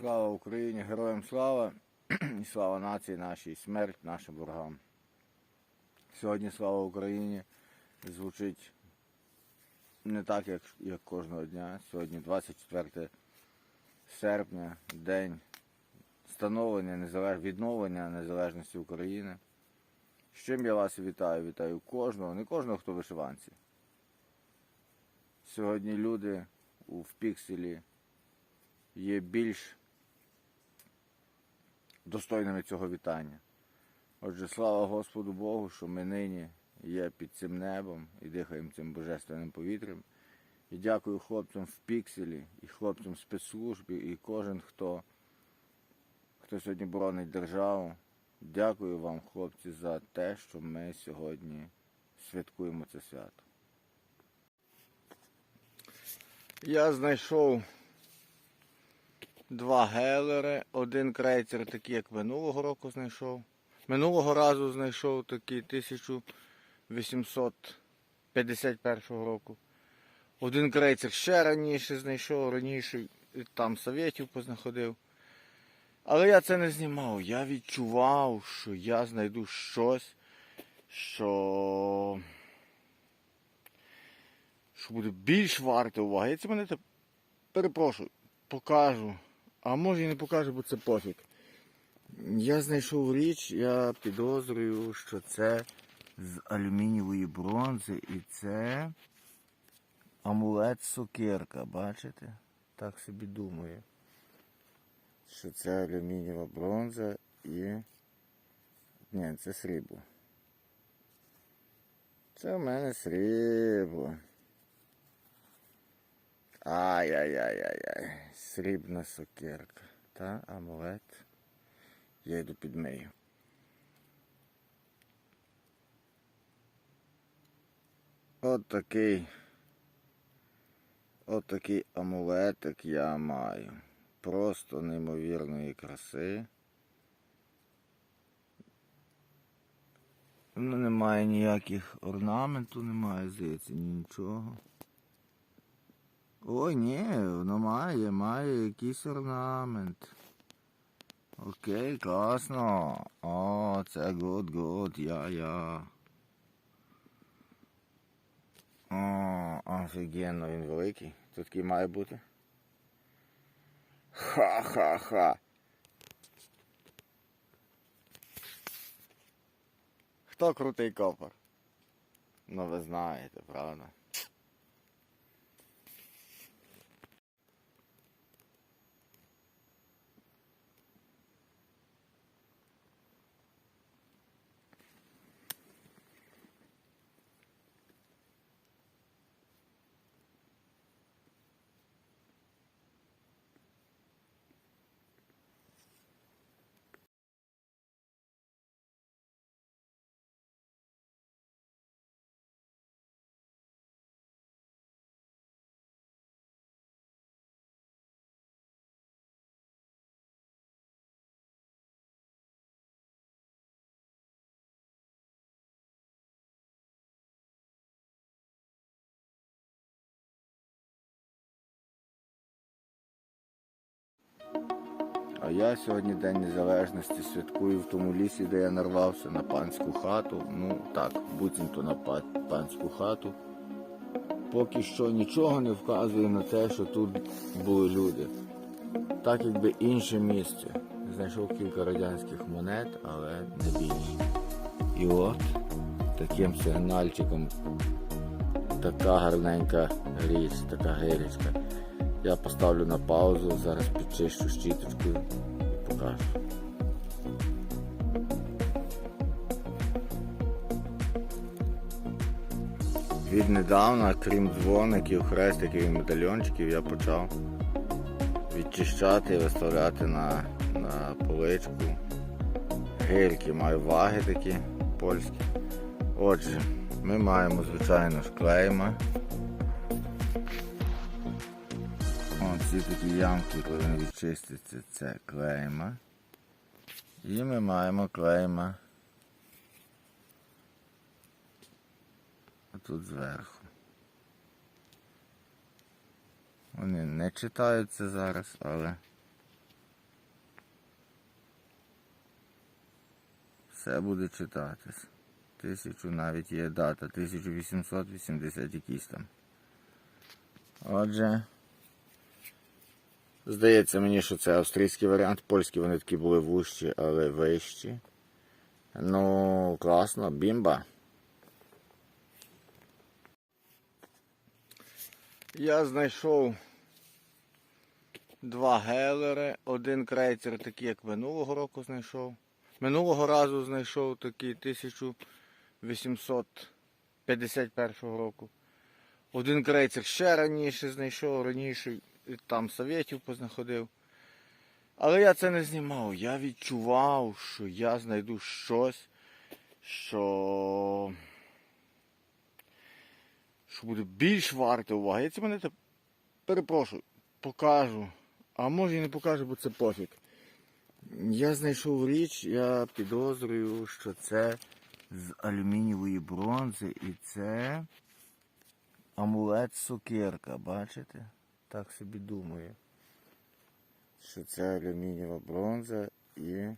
Слава Україні, героям слава і слава нації нашій, смерть нашим ворогам. Сьогодні слава Україні звучить не так, як, як кожного дня. Сьогодні 24 серпня, день становлення відновлення незалежності України. З чим я вас вітаю? Вітаю кожного, не кожного, хто вишиванці. Сьогодні люди в пікселі є більш достойними цього вітання. Отже, слава Господу Богу, що ми нині є під цим небом і дихаємо цим божественним повітрям. І дякую хлопцям в пікселі, і хлопцям в спецслужбі, і кожен, хто, хто сьогодні боронить державу. Дякую вам, хлопці, за те, що ми сьогодні святкуємо це свято. Я знайшов два гелери, один крейцер такий, як минулого року знайшов. Минулого разу знайшов такий 1851 року. Один крейцер ще раніше знайшов, раніше там совєтів познаходив. Але я це не знімав. Я відчував, що я знайду щось, що, що буде більш варте уваги. Я це мене перепрошую, покажу. А може і не покажу, бо це пофіг. Я знайшов річ, я підозрюю, що це з алюмінієвої бронзи і це амулет сокирка, бачите? Так собі думаю. Що це алюмінієва бронза і. Ні, це срібло. Це в мене срібло. Ай-яй-яй-яй-яй. Срібна сокирка. Та амулет. Я йду підмию. От такий. От такий амулетик я маю. Просто неймовірної краси. Ну, немає ніяких орнаменту, немає, здається, нічого. Ой, ні, воно має, має якийсь орнамент. Окей, класно. О, це гуд, гуд, я, я. О, офігенно, він великий. Тут такий має бути. Ха-ха-ха. Хто крутий копер? Ну ви знаєте, правда? А я сьогодні День Незалежності святкую в тому лісі, де я нарвався на панську хату. Ну так, буцімто на панську хату. Поки що нічого не вказує на те, що тут були люди. Так якби інше місце. Знайшов кілька радянських монет, але не більше. І от таким сигнальчиком така гарненька річ, така гирічка. Я поставлю на паузу, зараз підчищу щіточкою і покажу. Віднедавна, крім дзвоників, хрестиків і медальйончиків, я почав відчищати і виставляти на, на поличку. Гирки маю ваги такі польські. Отже, ми маємо, звичайно ж, клейма. всі такі ямки повинні відчиститися це клейма. І ми маємо клейма тут зверху. Вони не читаються зараз, але все буде читатись. Тисячу навіть є дата, 1880 якісь там. Отже. Здається мені, що це австрійський варіант. Польські вони такі були вужчі, але вищі. Ну, класно, бімба. Я знайшов два гелери, один крейцер такий, як минулого року знайшов. Минулого разу знайшов такий 1851 року. Один крейцер ще раніше знайшов, раніше і там совєтів познаходив. Але я це не знімав. Я відчував, що я знайду щось, що, що буде більш варте уваги. Я це мене перепрошую, покажу. А може і не покажу, бо це пофіг. Я знайшов річ, я підозрюю, що це з алюмінієвої бронзи і це амулет сокирка, бачите? Так собі думаю. Що це алюмінієва бронза і.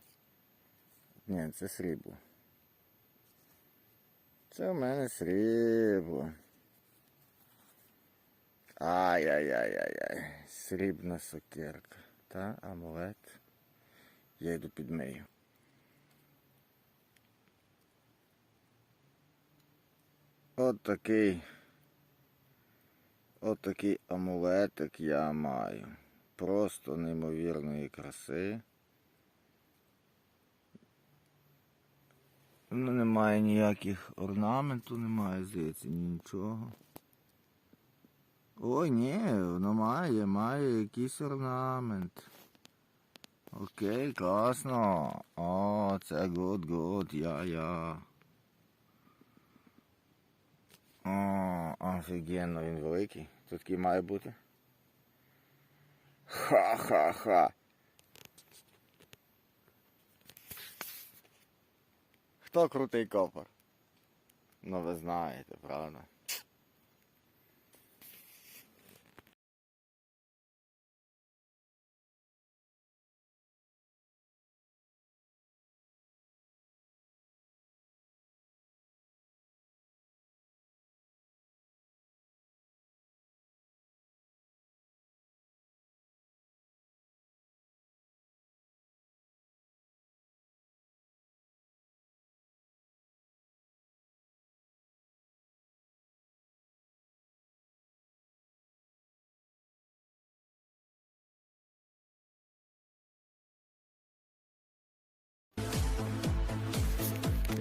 Ні, це срібло. Це в мене срібло. Ай-яй-яй-яй-яй. Срібна сокирка. Та амулет. Я йду під нею. От такий. От амулетик я маю. Просто неймовірної краси. Ну, немає ніяких орнаменту, немає, здається, нічого. Ой, ні, воно має, має якийсь орнамент. Окей, класно. О, це гуд, гуд, я, я. О, офігенно, він великий. Тут такий має бути. Ха-ха-ха. Хто крутий копер? Ну ви знаєте, правда?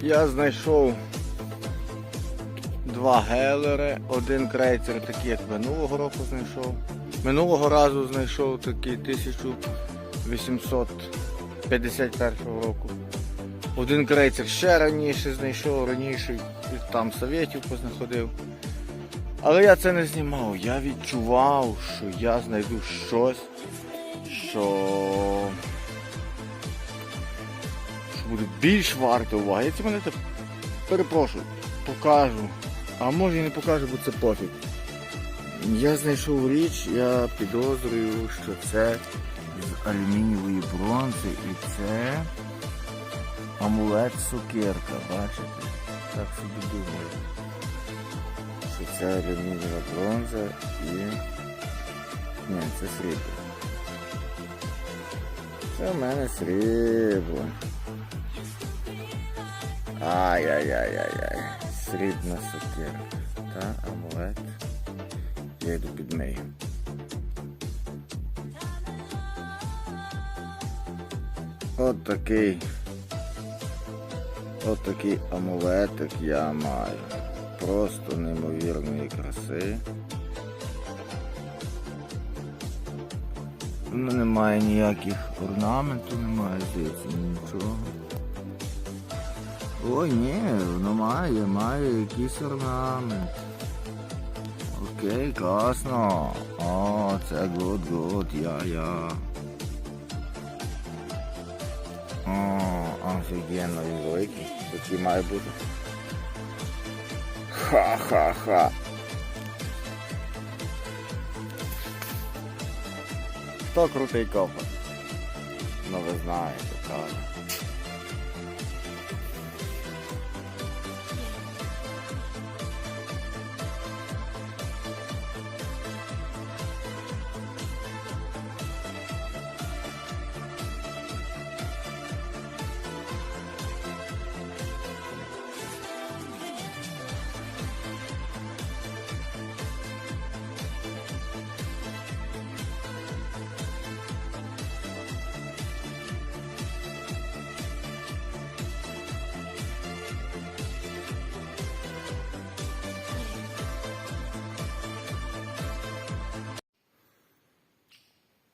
Я знайшов два гелери, один крейцер такий, як минулого року знайшов. Минулого разу знайшов такий 1851 року. Один крейцер ще раніше знайшов, раніше там совєтів познаходив. Але я це не знімав. Я відчував, що я знайду щось, що буде більш варте уваги. Я це мене те- перепрошую, покажу. А може і не покажу, бо це пофіг. Я знайшов річ, я підозрюю, що це з алюмінієвої бронзи і це амулет сокирка, бачите? Так собі думаю. Що це алюмінієва бронза і. Ні, це срібло. Це в мене срібло. Ай-яй-яй-яй-яй. Срібна сокира. Та амулет. Я йду під нею. От такий. От такий амулетик я маю. Просто неймовірної краси. Ну, немає ніяких орнаменту, немає, здається, нічого. Ой, ні, воно має, має якийсь орнамент. Окей, класно. О, це гуд, гуд, я, я. О, офігенно, він великий. Такий має бути. Ха-ха-ха. Хто крутий копер? Ну ви знаєте, правда.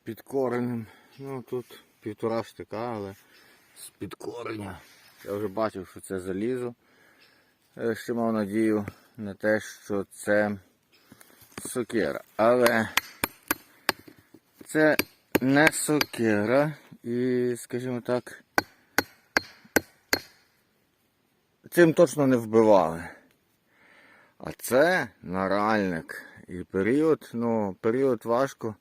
Під коренем. Ну тут півтора штика, але з під кореня. Я вже бачив, що це залізо. Я ще мав надію на те, що це сокира. Але це не сокира і, скажімо так, цим точно не вбивали. А це наральник. І період, ну, період важко,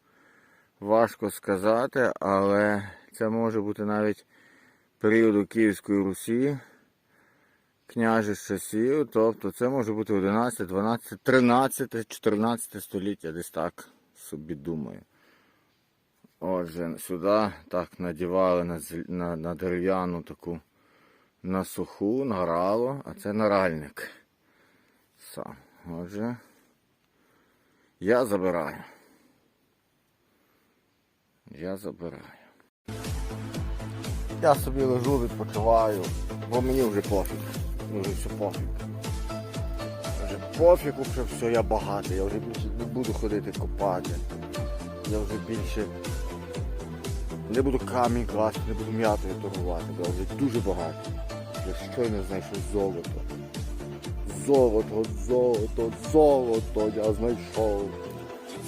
важко сказати, але це може бути навіть періоду Київської Русі, княжих часів, тобто це може бути 11, 12, 13, 14 століття, десь так собі думаю. Отже, сюди так надівали на, на, на дерев'яну таку на суху, на а це наральник. Сам. Отже, я забираю. Я забираю. Я собі лежу, відпочиваю, бо мені вже пофіг. Вже все пофіг. Вже пофіг, вже все, я багатий, я вже більше не буду ходити копати. Я вже більше не буду камінь класти, не буду м'ятою торгувати, я вже дуже багатий. Я щойно знайшов золото. Золото, золото, золото я знайшов.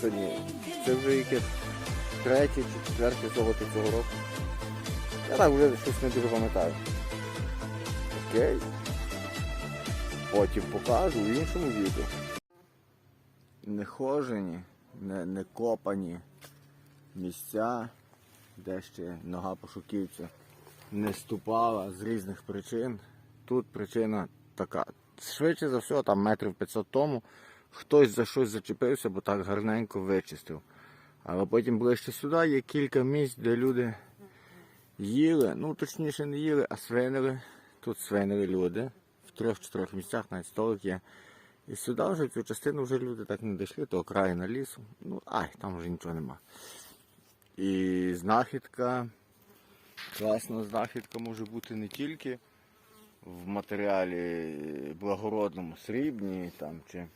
Це ні. Це вже яке третє чи четверте золото цього року. Я так вже щось не дуже пам'ятаю. Окей. Потім покажу в іншому відео. Не хожені, не, не копані місця, де ще нога пошуківця не ступала з різних причин. Тут причина така. Швидше за все, там метрів 500 тому хтось за щось зачепився, бо так гарненько вичистив. Але потім ближче сюди є кілька місць, де люди їли, ну точніше не їли, а свинили. Тут свинили люди. В трьох-чотирьох місцях навіть столик є. І сюди вже цю частину вже люди так не дійшли, то окраїна лісу. Ну, ай, там вже нічого нема. І знахідка, класна знахідка може бути не тільки в матеріалі благородному, срібні, там, чи,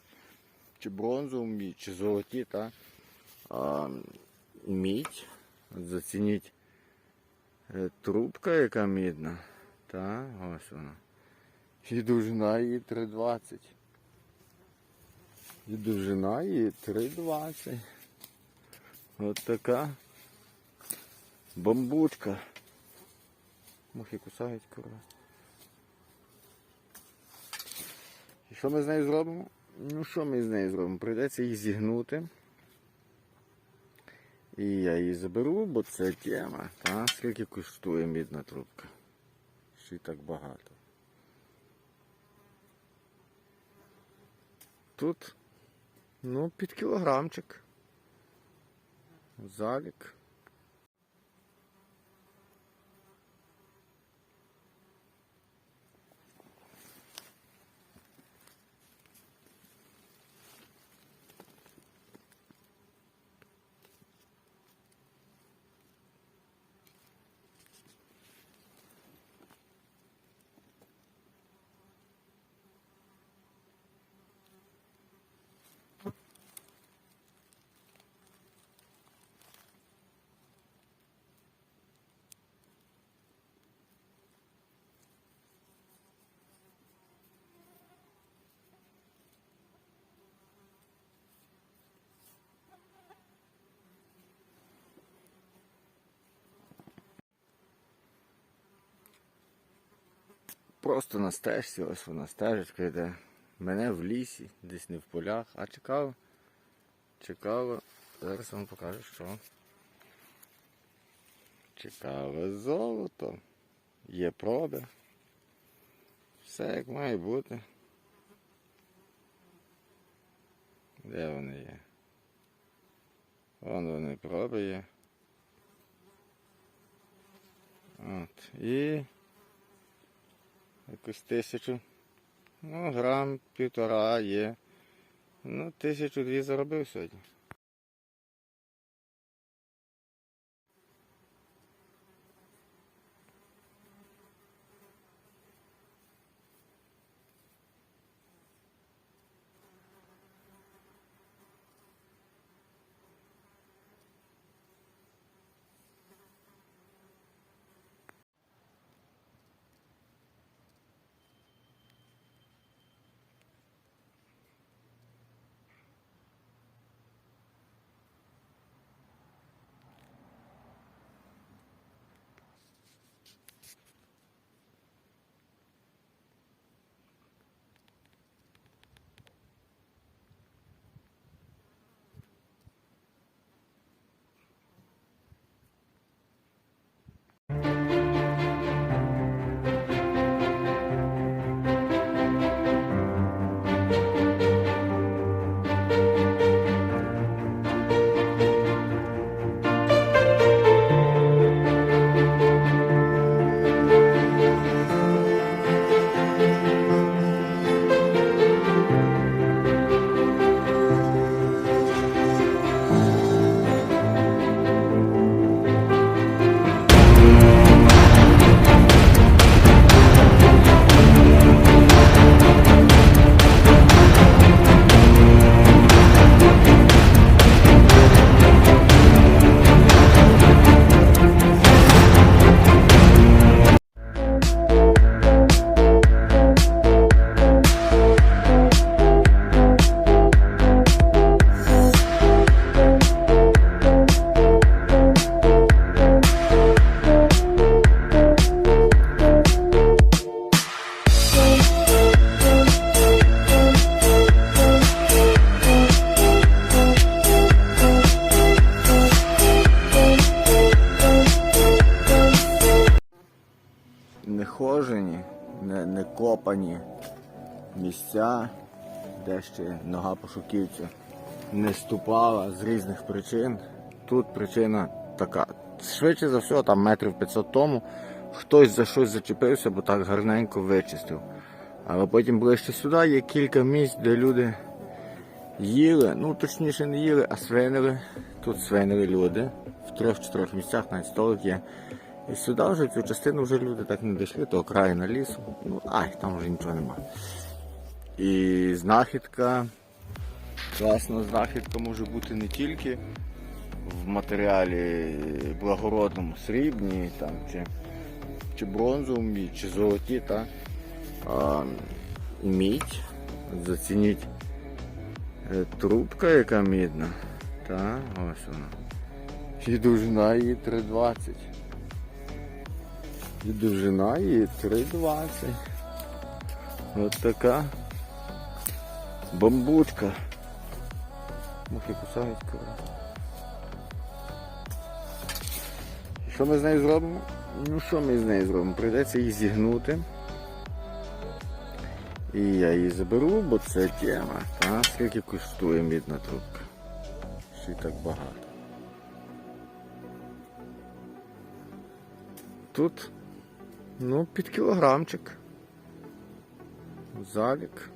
чи бронзовому, чи золоті, та, мідь. Зацініть е, трубка, яка мідна. Та, ось вона. І довжина її 3,20. І довжина її 3,20. От така бамбучка. Мухи кусають корова. І що ми з нею зробимо? Ну що ми з нею зробимо? Прийдеться її зігнути. І я її заберу, бо це тема. Та? Скільки коштує мідна трубка? Ще й так багато. Тут, ну, під кілограмчик. Залік. Просто на стежці, ось вона стежечка йде. Мене в лісі, десь не в полях, а чекав. Чекало. Зараз вам покажу, що. Цікаве золото. Є проби. Все як має бути. Де вони є? Вон вони проби є. От. І якусь тисячу. Ну, грам півтора є. Ну, тисячу дві заробив сьогодні. Хожені, не, не копані місця, де ще нога пошуківця не ступала з різних причин. Тут причина така. Швидше за все, там метрів 500 тому хтось за щось зачепився, бо так гарненько вичистив. Але потім ближче сюди є кілька місць, де люди їли, ну точніше не їли, а свинили. Тут свинили люди. В трьох-чотирьох місцях навіть столик є. І сюди вже цю частину вже люди так не дійшли, то окраїна лісу. Ну, ай, там вже нічого немає. І знахідка. Класна знахідка може бути не тільки в матеріалі благородному, срібні, там, чи, чи бронзовому, чи золоті, та, а, мідь. Зацініть е, трубка, яка мідна. Та, ось вона. І довжина її 3,20. І довжина її 3,20. От така бамбучка. Мухи кусають коротко. Що ми з нею зробимо? Ну що ми з нею зробимо? Прийдеться її зігнути. І я її заберу, бо це тема. Та скільки коштує мідна трубка? Ще й так багато. Тут, ну, під кілограмчик. Залік.